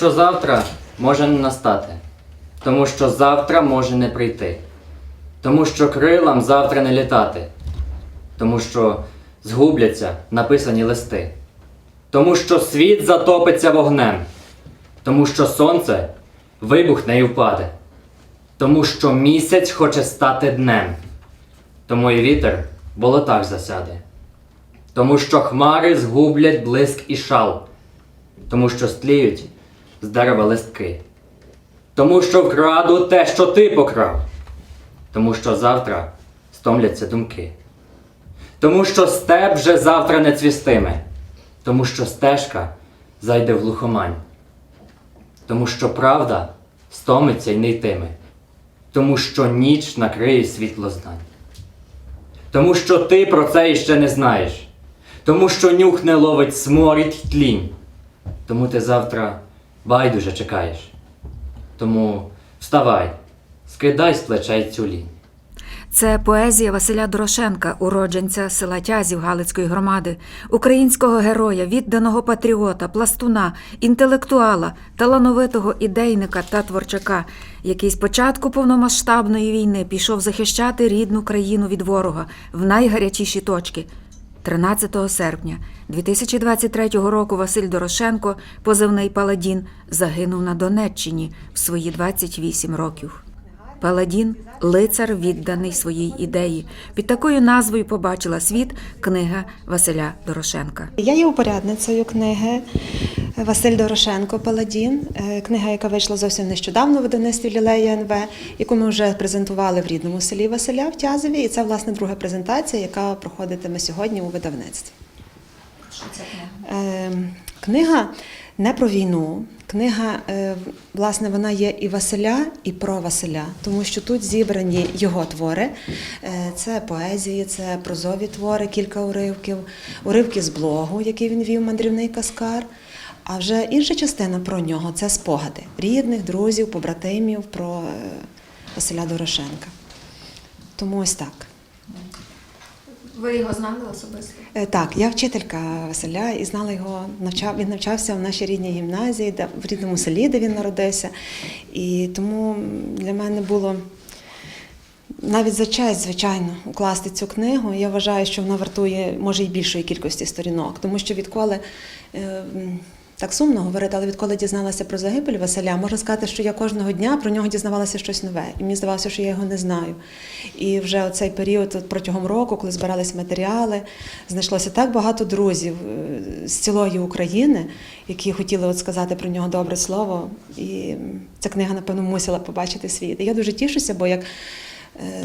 Що завтра може не настати. Тому що завтра може не прийти. Тому що крилам завтра не літати. Тому що згубляться написані листи. Тому що світ затопиться вогнем. Тому що сонце вибухне і впаде. Тому що місяць хоче стати днем. Тому і вітер болотах засяде. Тому що хмари згублять блиск і шал. Тому що стліють з дерева листки. Тому що вкраду те, що ти покрав. Тому що завтра стомляться думки. Тому що степ вже завтра не цвістиме. Тому що стежка зайде в глухомань. Тому що правда стомиться й не йтиме. Тому що ніч накриє світло знань. Тому що ти про це іще не знаєш. Тому що нюх не ловить сморід й тлінь. Тому ти завтра байдуже чекаєш. Тому вставай, скидай з плечей цю лінь. Це поезія Василя Дорошенка, уродженця села Тязів Галицької громади, українського героя, відданого патріота, пластуна, інтелектуала, талановитого ідейника та творчака, який з початку повномасштабної війни пішов захищати рідну країну від ворога в найгарячіші точки. 13 серпня 2023 року Василь Дорошенко, позивний Паладін, загинув на Донеччині в свої 28 років. Паладін лицар відданий своїй ідеї. Під такою назвою побачила світ книга Василя Дорошенка. Я є упорядницею книги Василь Дорошенко Паладін. Е, Книга, яка вийшла зовсім нещодавно в видавництві Лілея НВ, яку ми вже презентували в рідному селі Василя в Тязові. І це власне друга презентація, яка проходитиме сьогодні у видавництві. Е, Книга не про війну. Книга, е, власне, вона є і Василя, і про Василя, тому що тут зібрані його твори. Е, Це поезії, це прозові твори, кілька уривків, уривки з блогу, який він вів мандрівний каскар. А вже інша частина про нього це спогади рідних, друзів, побратимів про е, Василя Дорошенка. Тому ось так. Ви його знали особисто? Е, Так, я вчителька Василя і знала його. Навчав він навчався в нашій рідній гімназії, де в рідному селі, де він народився. І тому для мене було навіть за честь, звичайно, укласти цю книгу. Я вважаю, що вона вартує може й більшої кількості сторінок, тому що відколи. Так сумно говорити, але відколи дізналася про загибель Василя, можна сказати, що я кожного дня про нього дізнавалася щось нове. І мені здавалося, що я його не знаю. І вже оцей період протягом року, коли збирались матеріали, знайшлося так багато друзів е, з цілої України, які хотіли от сказати про нього добре слово. І ця книга, напевно, мусила побачити світ. І я дуже тішуся, бо як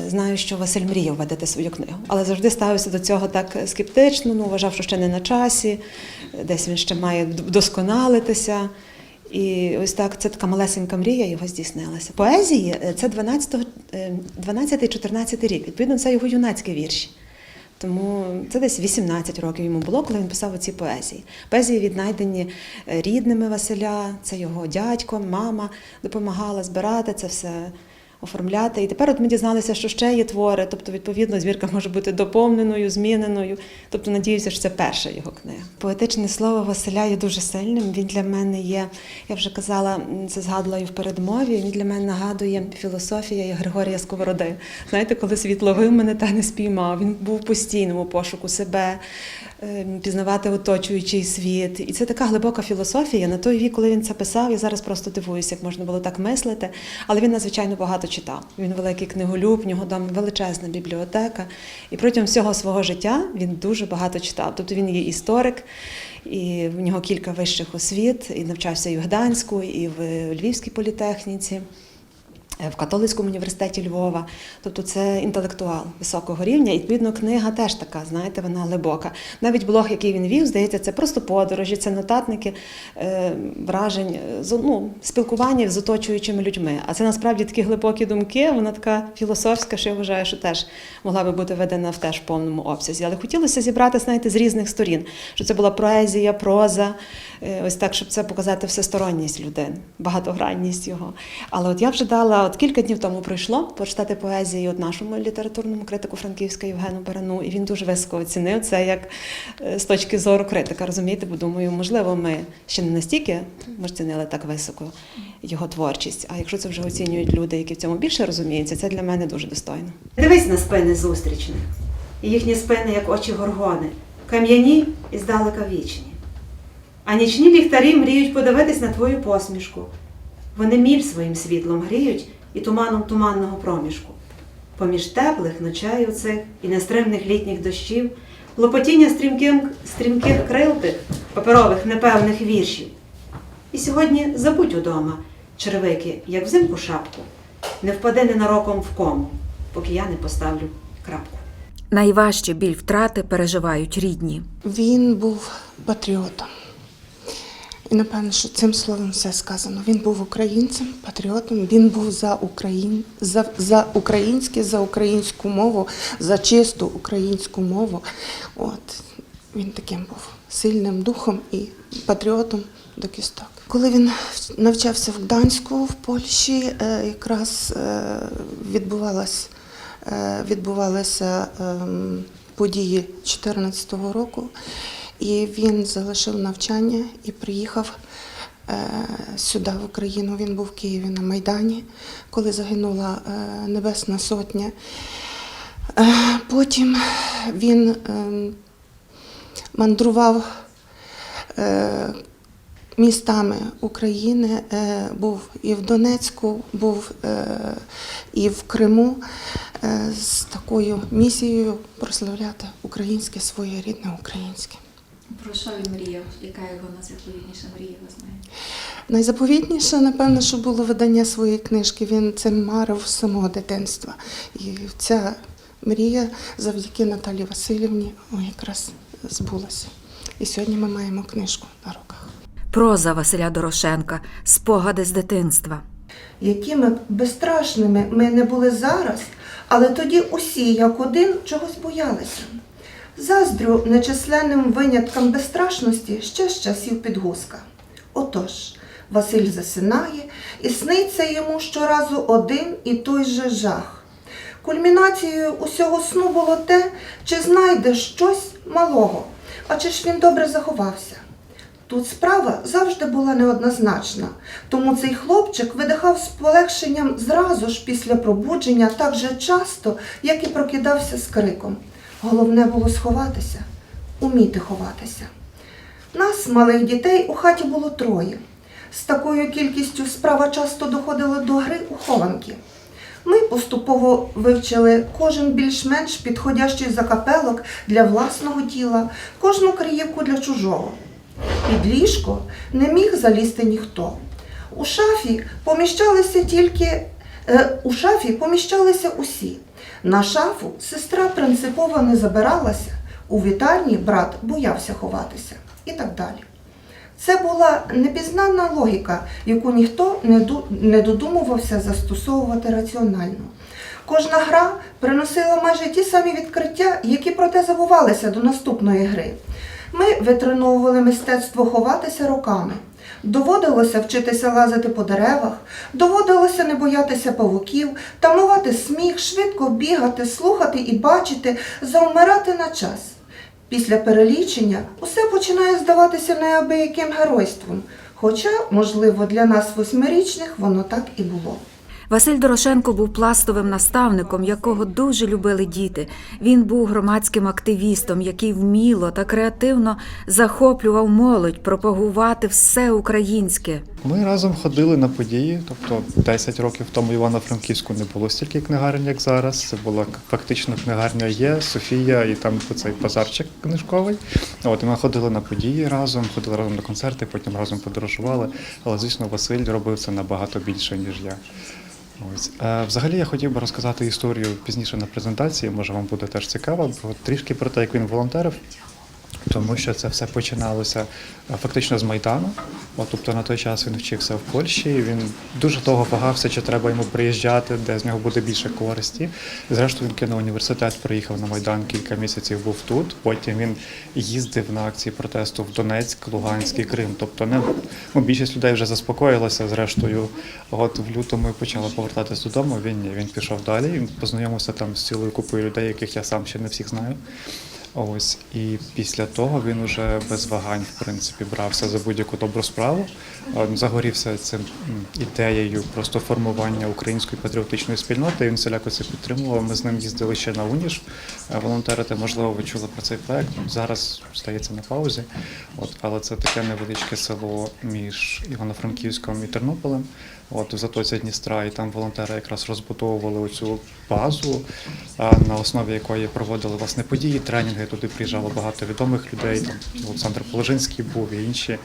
Знаю, що Василь мріяв видати свою книгу, але завжди ставився до цього так скептично. Ну, вважав, що ще не на часі, десь він ще має вдосконалитися. І ось так це така малесенька мрія його здійснилася. Поезії е, це 12, е, 12-14 рік. Відповідно, це його юнацькі вірші. Тому це десь 18 років йому було, коли він писав оці поезії. Поезії віднайдені е, рідними Василя, це його дядько, мама допомагала збирати це все оформляти. І тепер от ми дізналися, що ще є твори, тобто, відповідно, збірка може бути доповненою, зміненою. Тобто, надіюся, що це перша його книга. Поетичне слово Василя є дуже сильним. Він для мене є, я вже казала, це згадувала і в передмові. Він для мене нагадує філософія Григорія Сковороди. Знаєте, коли світ ловив мене та не спіймав. Він був в постійному пошуку себе, пізнавати оточуючий світ. І це така глибока філософія. На той вік, коли він це писав, я зараз просто дивуюся, як можна було так мислити. Але він надзвичайно багато читав. Він великий книголюб, в нього там величезна бібліотека. І протягом всього свого життя він дуже багато читав. Тобто він є історик, і в нього кілька вищих освіт, і навчався і в Гданську, і в Львівській політехніці. Е, В католицькому університеті Львова, тобто це інтелектуал високого рівня, і відповідно книга теж така, знаєте, вона глибока. Навіть блог, який він вів, здається, це просто подорожі, це нотатники е, вражень, е, ну, спілкування з оточуючими людьми. А це насправді такі глибокі думки. Вона така філософська, що я вважаю, що теж могла би бути видана в теж повному обсязі. Але хотілося зібрати, знаєте, з різних сторін, що це була поезія, проза, ось так, щоб це показати всесторонність людини, багатогранність його. Але от я вже дала от кілька днів тому пройшло почитати поезію от нашому літературному критику Франківська Євгену Барану, і він дуже високо оцінив це як е, з точки зору критика, розумієте? Бо думаю, можливо, ми ще не настільки ми ж цінили так високо його творчість. А якщо це вже оцінюють люди, які в цьому більше розуміються, це для мене дуже достойно. Дивись на спини зустрічних, і їхні спини, як очі горгони, кам'яні і здалека вічні. А нічні ліхтарі мріють подивитись на твою посмішку. Вони міль своїм світлом гріють і туманом туманного проміжку. Поміж теплих ночей оцих і нестримних літніх дощів, лопотіння стрімких, стрімких крил тих, паперових непевних віршів. І сьогодні забудь удома, червики, як взимку шапку, не впаде ненароком в кому, поки я не поставлю крапку. Найважче біль втрати переживають рідні. Він був патріотом. І напевно, що цим словом все сказано. Він був українцем, патріотом, він був за, Україн, за, за українське, за українську мову, за чисту українську мову. От він таким був сильним духом і патріотом до кісток. Коли він навчався в Гданську в Польщі, е, якраз е, е, відбувалися ем, події 2014 року, і він залишив навчання і приїхав е, сюди, в Україну. Він був в Києві на Майдані, коли загинула е, Небесна Сотня. Е, Потім він ем, мандрував містами України, був і в Донецьку, був і в Криму з такою місією прославляти українське, своє рідне українське. Про що він мріяв? Яка його найзаповітніша мрія, ви знаєте? Найзаповітніше, напевно, що було видання своєї книжки. Він цим марив з самого дитинства. І ця мрія завдяки Наталі Васильівні якраз збулася. І сьогодні ми маємо книжку на руках. Проза Василя Дорошенка, спогади з дитинства. якими б безстрашними ми не були зараз, але тоді усі, як один, чогось боялися. Заздрю нечисленним виняткам безстрашності ще з часів підгузка. Отож, Василь засинає і сниться йому щоразу один і той же жах. Кульмінацією усього сну було те, чи знайде щось малого, а чи ж він добре заховався. Тут справа завжди була неоднозначна, тому цей хлопчик видихав з полегшенням зразу ж після пробудження так же часто, як і прокидався з криком. Головне було сховатися, уміти ховатися. Нас, малих дітей, у хаті було троє. З такою кількістю справа часто доходила до гри у хованки. Ми поступово вивчили кожен більш-менш підходящий закапелок для власного тіла, кожну криївку для чужого. Під ліжко не міг залізти ніхто. У шафі поміщалися тільки е, у шафі поміщалися усі. На шафу сестра принципово не забиралася, у вітальні брат боявся ховатися і так далі. Це була непізнана логіка, яку ніхто не додумувався застосовувати раціонально. Кожна гра приносила майже ті самі відкриття, які проте забувалися до наступної гри. Ми витреновували мистецтво ховатися роками. Доводилося вчитися лазити по деревах, доводилося не боятися павуків, тамувати сміх, швидко бігати, слухати і бачити, завмирати на час. Після перелічення усе починає здаватися неабияким геройством, хоча, можливо, для нас восьмирічних воно так і було. Василь Дорошенко був пластовим наставником, якого дуже любили діти. Він був громадським активістом, який вміло та креативно захоплював молодь пропагувати все українське. Ми разом ходили на події, тобто 10 років тому Івано-Франківську не було стільки книгарень, як зараз. Це була фактично книгарня є, Софія і там цей базарчик книжковий. От і ми ходили на події разом, ходили разом на концерти, потім разом подорожували. Але звісно, Василь робив це набагато більше, ніж я. Ось е, взагалі я хотів би розказати історію пізніше на презентації. Може, вам буде теж цікаво, бо трішки про те, як він волонтерив. Тому що це все починалося е, фактично з Майдану. От, тобто на той час він вчився в Польщі. і Він дуже довго вагався, чи треба йому приїжджати, де з нього буде більше користі. Зрештою, він кинув університет, приїхав на Майдан кілька місяців був тут. Потім він їздив на акції протесту в Донецьк, Луганськ і Крим. Тобто не ну, більшість людей вже заспокоїлася. Зрештою, от в лютому і почала повертатись додому. Він він пішов далі. Він познайомився там з цілою купою людей, яких я сам ще не всіх знаю. Ось і після того він уже без вагань, в принципі, брався за будь-яку добру справу. Е, Загорівся цим ідеєю просто формування української патріотичної спільноти. Він всіляко це підтримував. Ми з ним їздили ще на Уніш е, волонтерити. Можливо, ви чули про цей проект. Зараз стається на паузі. От, але це таке невеличке село між Івано-Франківськом і Тернополем. От в затоці Дністра, і там волонтери якраз розбудовували оцю базу, на основі якої проводили власне події, тренінги. Туди приїжджало багато відомих людей. Там Олександр Положинський був і інші.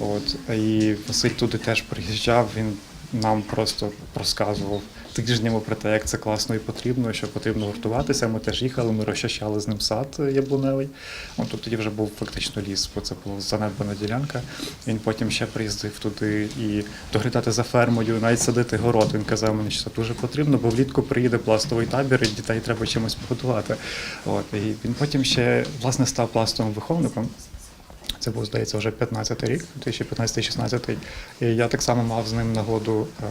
От і Василь туди теж приїжджав. Він нам просто розказував тижнями про те, як це класно і потрібно, що потрібно гуртуватися. Ми теж їхали, ми розчищали з ним сад яблуневий. От тут тоді вже був фактично ліс, бо це була занедбана ділянка. Він потім ще приїздив туди і доглядати за фермою, навіть садити город. Він казав мені, що це дуже потрібно, бо влітку приїде пластовий табір, і дітей треба чимось погодувати. От і він потім ще власне став пластовим виховником. Це був, здається, вже 15 рік, 2015-16. І я так само мав з ним нагоду е,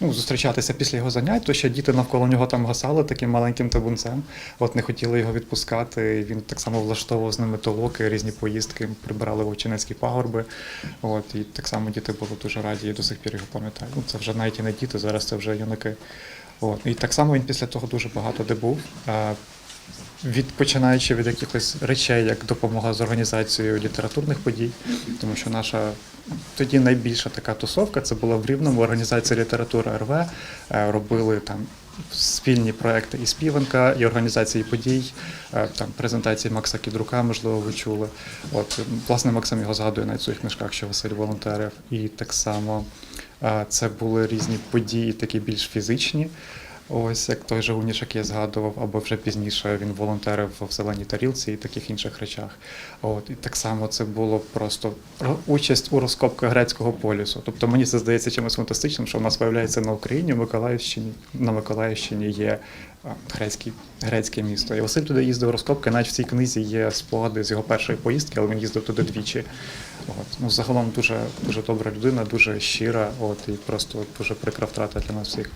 ну, зустрічатися після його занять, то ще діти навколо нього там гасали таким маленьким табунцем. От не хотіли його відпускати. Він так само влаштовував з ними толоки, різні поїздки, прибирали вовчинецькі пагорби. От, і так само діти були дуже раді, і до сих пір його пам'ятаю. Ну, це вже навіть і не діти, зараз це вже юнаки. От. І так само він після того дуже багато де був. Від починаючи від якихось речей, як допомога з організацією літературних подій, тому що наша тоді найбільша така тусовка це була в Рівному організація література РВ. Е, Робили там спільні проекти і співанка, і організації подій, е, там презентації Макса Кідрука, можливо, ви чули. От власне Максим його згадує на своїх книжках, що Василь волонтерів. І так само е, це були різні події, такі більш фізичні. Ось як той же Унішак я згадував, або вже пізніше він волонтерив в зеленій тарілці і таких інших речах. От і так само це було просто участь у розкопках грецького полюсу. Тобто мені це здається чимось фантастичним, що в нас виявляється на Україні, в Миколаївщині, на Миколаївщині є а, грецький, грецьке місто. І Василь туди їздив розкопки. Навіть в цій книзі є спогади з його першої поїздки, але він їздив туди двічі. От. Ну, загалом дуже, дуже добра людина, дуже щира, от, і просто дуже прикра втрата для нас всіх.